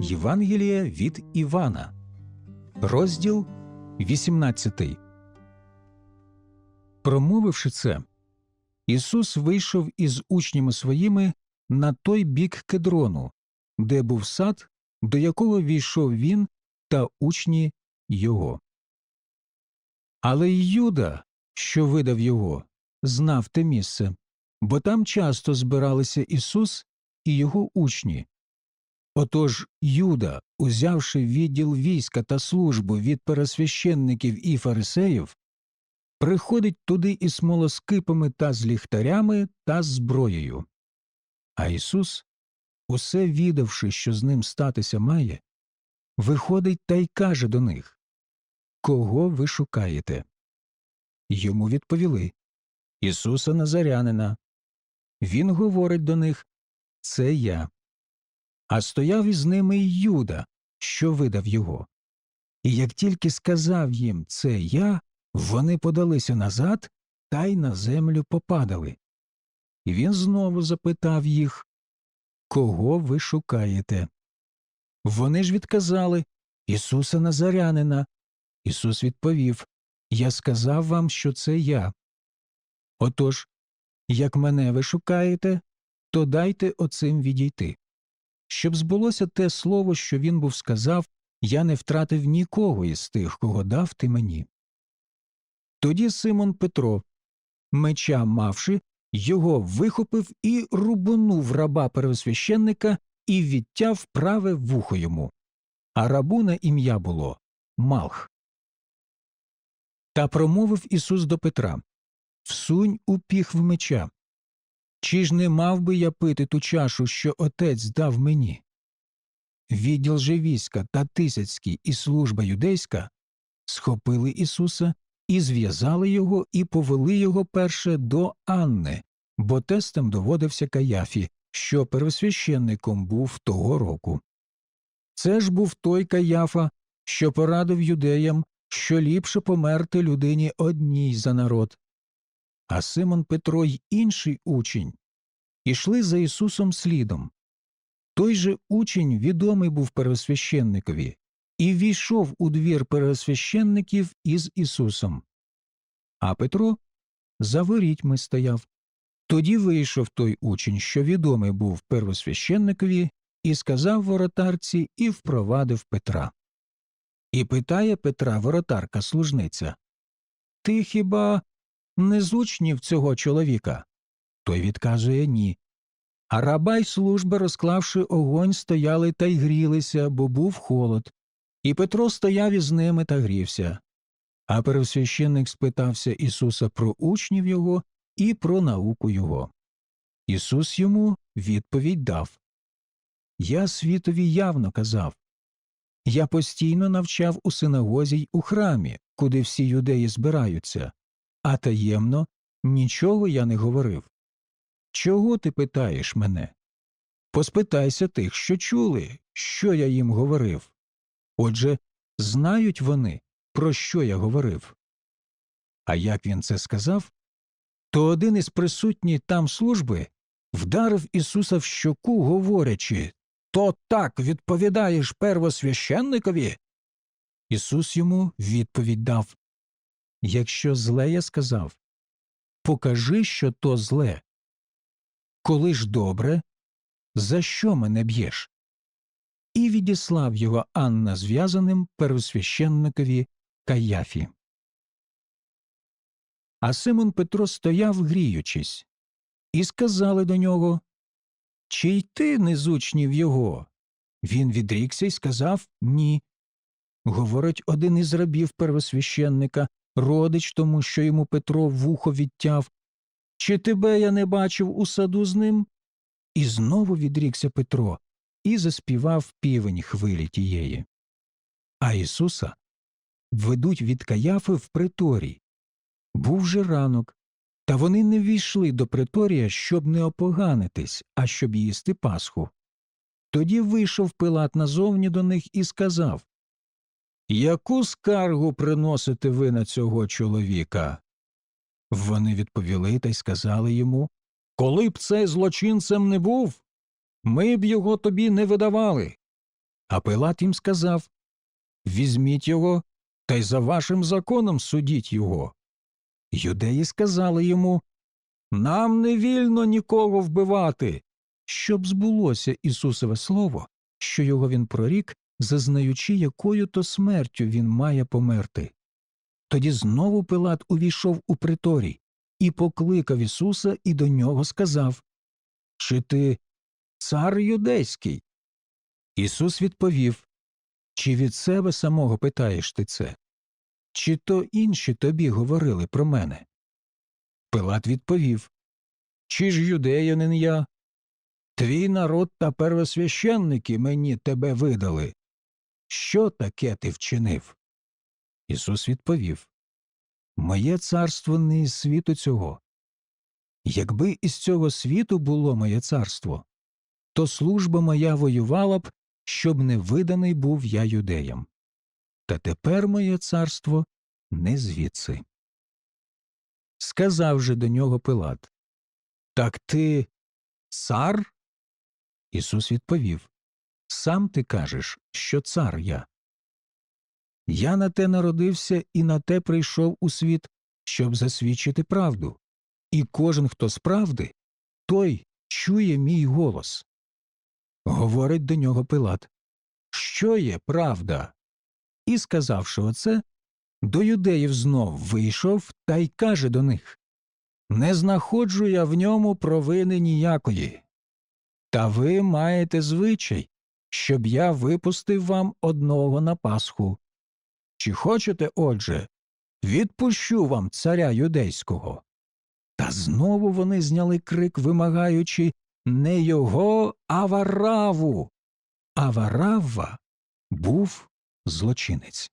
Євангелія від Івана, розділ 18. Промовивши це, Ісус вийшов із учнями своїми на той бік кедрону, де був сад, до якого війшов він та учні його. Але й Юда, що видав його, знав те місце, бо там часто збиралися Ісус і його учні. Отож Юда, узявши відділ війська та службу від пересвященників і фарисеїв, приходить туди із смолоскипами та з ліхтарями та зброєю. А Ісус, усе відавши, що з ним статися має, виходить та й каже до них Кого ви шукаєте? Йому відповіли Ісуса Назарянина. Він говорить до них Це я. А стояв із ними й Юда, що видав його. І як тільки сказав їм це я, вони подалися назад та й на землю попадали. І він знову запитав їх Кого ви шукаєте? Вони ж відказали Ісуса Назарянина. Ісус відповів Я сказав вам, що це я. Отож, як мене ви шукаєте, то дайте оцим відійти. Щоб збулося те слово, що він був сказав, я не втратив нікого із тих, кого дав ти мені. Тоді Симон Петро, меча мавши, його вихопив і рубанув раба первосвященника і відтяв праве вухо йому. А рабу на ім'я було Малх. Та промовив Ісус до Петра Всунь у піхв меча. Чи ж не мав би я пити ту чашу, що отець дав мені? Відділ же війська та тисяцький і служба юдейська схопили Ісуса і зв'язали його і повели його перше до Анни, бо тестем доводився Каяфі, що первосвященником був того року. Це ж був той Каяфа, що порадив юдеям, що ліпше померти людині одній за народ. А Симон Петро й інший учень ішли за Ісусом слідом. Той же учень відомий був первосвященникові і війшов у двір первосвященників із Ісусом. А Петро за ворітьми стояв. Тоді вийшов той учень, що відомий був первосвященникові, і сказав воротарці і впровадив Петра. І питає Петра воротарка служниця Ти хіба не з учнів цього чоловіка? Той відказує ні. А раба й служба, розклавши огонь, стояли та й грілися, бо був холод. І Петро стояв із ними та грівся. А первосвященник спитався Ісуса про учнів його і про науку його. Ісус йому відповідь дав Я світові явно казав. Я постійно навчав у синагозі й у храмі, куди всі юдеї збираються, а таємно нічого я не говорив. Чого ти питаєш мене? Поспитайся тих, що чули, що я їм говорив. Отже, знають вони, про що я говорив. А як він це сказав? То один із присутніх там служби вдарив Ісуса в щоку, говорячи То так відповідаєш первосвященникові? Ісус йому відповідь дав Якщо зле я сказав, покажи, що то зле. Коли ж добре, за що мене б'єш? І відіслав його Анна зв'язаним первосвященникові Каяфі. А Симон Петро стояв, гріючись, і сказали до нього Чи й ти не з його? Він відрікся і сказав Ні. Говорить один із рабів первосвященника, родич тому, що йому Петро вухо відтяв. Чи тебе я не бачив у саду з ним? І знову відрікся Петро і заспівав півень хвилі тієї. А Ісуса ведуть від Каяфи в приторій. Був же ранок, та вони не ввійшли до приторія, щоб не опоганитись, а щоб їсти Пасху. Тоді вийшов Пилат назовні до них і сказав Яку скаргу приносите ви на цього чоловіка? Вони відповіли та й сказали йому Коли б цей злочинцем не був, ми б його тобі не видавали. А Пилат їм сказав Візьміть його, та й за вашим законом судіть його. Юдеї сказали йому Нам не вільно нікого вбивати, щоб збулося Ісусове слово, що його він прорік, зазнаючи, якою то смертю він має померти. Тоді знову Пилат увійшов у приторій і покликав Ісуса і до нього сказав Чи ти цар юдейський? Ісус відповів Чи від себе самого питаєш ти це? Чи то інші тобі говорили про мене? Пилат відповів Чи ж юдеянин я? Твій народ та первосвященники мені тебе видали. Що таке ти вчинив? Ісус відповів Моє царство не із світу цього. Якби із цього світу було моє царство, то служба моя воювала б, щоб не виданий був я юдеям. Та тепер моє царство не звідси. Сказав же до нього Пилат Так ти цар? Ісус відповів Сам ти кажеш, що цар я. Я на те народився і на те прийшов у світ, щоб засвідчити правду. І кожен, хто з правди, той чує мій голос. Говорить до нього Пилат Що є правда? І, сказавши оце, до юдеїв знов вийшов та й каже до них Не знаходжу я в ньому провини ніякої. Та ви маєте звичай, щоб я випустив вам одного на Пасху. Чи хочете, отже, відпущу вам царя юдейського? Та знову вони зняли крик, вимагаючи не його, а Вараву. А Варавва був злочинець.